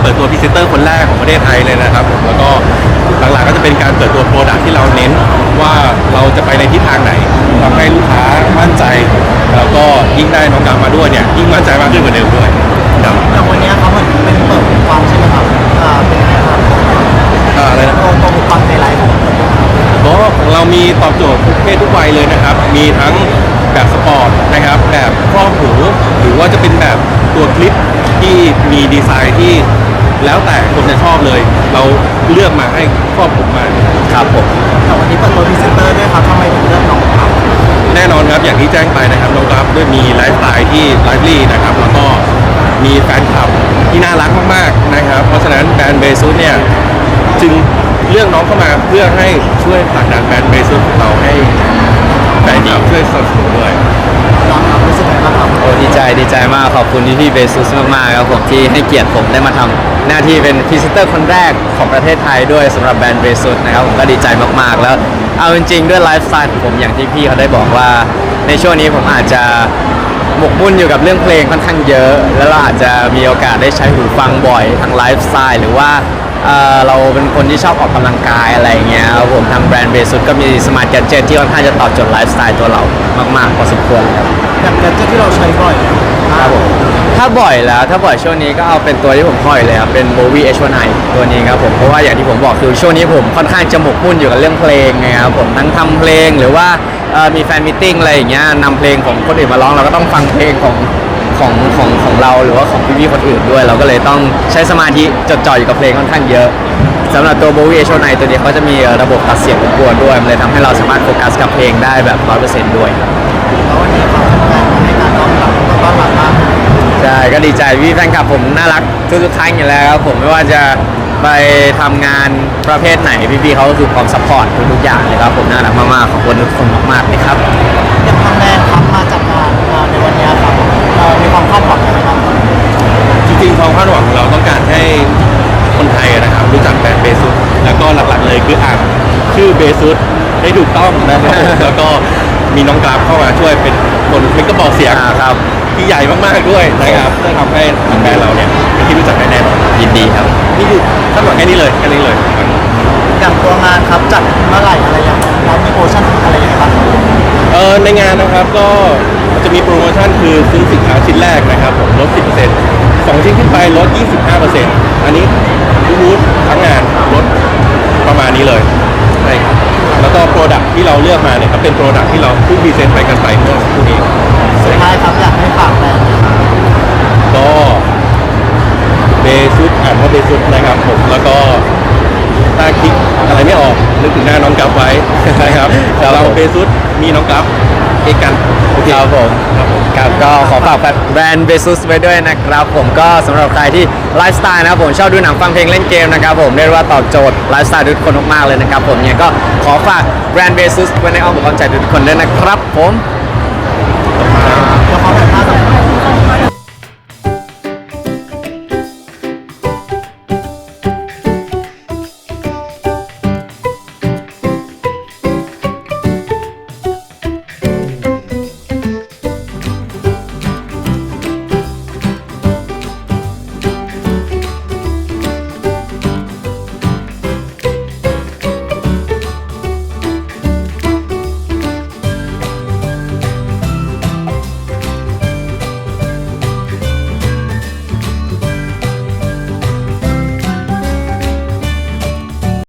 เปิดตัวพรีเซนเตอร์คนแรกของประเทศไทยเลยนะครับผมแล้วก็หลังๆก็จะเป็นการเปิดตัวโปรดักที่เราเน้นว่าเราจะไปในทิศทางไหนทำให้ลูกค้ามั่นใจ แล้วก็ยิ่งได้น้องกัมมาด้วยเนี่ยยิ่งมั่นใจมากขึ้นกว่าเดิมด้วยครับแต่วันนี้เขาเหมือนเป็นเปิดความใช่ไหมครับอ่าเป็นไงครับอ่าอะไรนะตัวตัวบุคคลในไลฟ์ของก็ของเรามีตอบโจทย์ทุกเพศทุกวัยเลยนะครับ มีทั้งแบบสปอร์ตนะครับ แบบครอบหู หรือว่าจะเป็นแบบตัวคลิปที่มีดีไซน์ที่ แล้วแต่คนจะชอบเลย เราเลือกมาให้ครอบผมมาครับผมแต่วันนี้เปิดตัวพรีเซนเตอร์ด้วยครับทำไมถึงเลือกน้องครับแน่นอนครับอย่างที่แจ้งไปนะครับน้องกราฟด้วยมีไลฟ์สไตล์ที่ไลฟ์ลี่นะครับแล้วก็มีแฟนคลับที่น่ารักมากๆนะครับ เพราะฉะนั้นแบรนด์เบซุสเนี่ยจึงเลือกน้องเข้ามาเพื่อให้ช่วยผลักดันแบรนด์เบซุสของเราให้แฟนคลับช่วยสนับสนุนด้วย คุณพี่พี่เบซุสมากๆครับผมที่ให้เกียรติผมได้มาทำหน้าที่เป็นพรีเซนเตอร์คนแรกของประเทศไทยด้วยสำหรับแบรนด์เบซุสนะครับผมก็ดีใจมากๆ แล้วเอาจริงๆด้วยไลฟ์สไตล์ของผมอย่างที่พี่เขาได้บอกว่า ในช่วงนี้ผมอาจจะหมกมุ่นอยู่กับเรื่องเพลงค่อนข้างเยอะ แล้วเราอาจจะมีโอกาสได้ใช้หูฟังบ่อยทางไลฟ์สไตล์หรือว่าเเราเป็นคนที่ชอบออกกำลังกายอะไรเงี้ยครับผมทางแบรนด์เบซุสก็มีสมาร์ทแกจเจตที่ค่อนข้างจะตอบโจทย์ไลฟ์สไตล์ตัวเรามากๆพอสมควรครับอย่างแกดเจตที่เราใช้บ่อย ครับผมถ้าบ่อยแล้วถ้าบ่อยช่วงนี้ก็เอาเป็นตัวที่ผมห้อยเลยครับเป็น Bowie H1i ตัวนี้ครับผมเพราะว่าอย่างที่ผมบอกคือช่วงนี้ผมค่อนข้างจะหมกมุ่นอยู่กับเรื่องเพลงไงครับผมทั้งทำเพลงหรือว่าเอ่อมีแฟนมิทติ้งอะไรอย่างเงี้ยนำเพลงของคนอื่นมาร้องเราก็ต้องฟังเพลงของของของของเราหรือว่าของพี่ๆคนอื่นด้วย เราก็เลยต้องใช้สมาธิจดจ่ออยู่กับเพลงค่อนข้างเยอะสำหรับตัว Bowie H1i ตัวนี้เขาจะมีระบบตัดเสียงรบกวนด้วยมันเลยทำให้เราสามารถโฟกัสกับเพลงได้แบบ100%ด้วยครับแล้ววันนี้ครับแฟนๆให้การต้อนรับ ต้อนรับมากใช่ก็ดีใจพี่แฟนคลับผมน่ารักทุกๆครั้งอยู่แล้วครับผมไม่ว่าจะไปทำงานประเภทไหนพี่ๆเขาก็คือพร้อมซัพพอร์ตทุกๆอย่างเลยครับผมน่ารักมากๆขอบคุณทุกคนมากๆเลยครับอย่างทางแบรนด์ครับมาจัดงานอ่าในวันนี้ครับเรามีความคาดหวังอะไรบ้างครับจริงๆความคาดหวังของเราต้องการให้คนไทยนะครับ รู้จักแบรนด์เบซุสแล้วก็หลักๆเลยคืออ่านชื่อเบซุสให้ถูกต้องนะครับผมแล้วก็มีน้องกราฟเข้ามาช่วยเป็นคนเป็นกระบอกเสียงอ่าครับ ที่ใหญ่มากๆด้วยนะครับเพื่อทำให้แบรนด์เราเนี่ยเป็นที่รู้จักได้แน่นอนยินดีครับ นี่คือคาดหวังแค่นี้เลยแค่นี้เลยอย่างตัวงานครับจัดเมื่อไหร่อะไรอย่างเงี้ยเรามีโปรโมชั่นอะไรอย่างเงี้ยบ้างครับเออในงานนะครับก็จะมีโปรโมชั่นคือซื้อสินค้าชิ้นแรกนะครับผมลด 10%สองชิ้นขึ้นไปลด 25%อันนี้ทุกบูธทั้งงานลดประมาณนี้เลยใช่ครับ แล้วก็โปรดักที่เราเลือกมาเนี่ยก็เป็นโปรดักที่เราเพิ่งพรีเซนต์ไปกันไปเมื่อสักครู่นี้สุดท้ายครับอยากให้ฝากแบรนด์นะครับก็เบซุสอ่านว่าเบซุสนะครับผมแล้วก็ถ้าคลิกอะไรไม่ออกนึกถึงหน้าน้องกัฟไว้นะครับครับเราผมเบซุสมีน้องกัฟเอกกันโอเคครับผมครับผมครับก็ขอฝากแบรนด์เบซุสไว้ด้วยนะครับ ผมก็สำหรับใครที่ไลฟ์สไตล์นะครับผมชอบดูหนังฟังเพลงเล่นเกมนะครับผมเรียกว่าตอบโจทย์ไลฟ์สไตล์ทุกคนมากๆเลยนะครับผมเนี่ยก็ขอฝากแบรนด์เบซุสไว้ในอ้อมอกอ้อมใจทุกคนด้วยนะครับผมยัง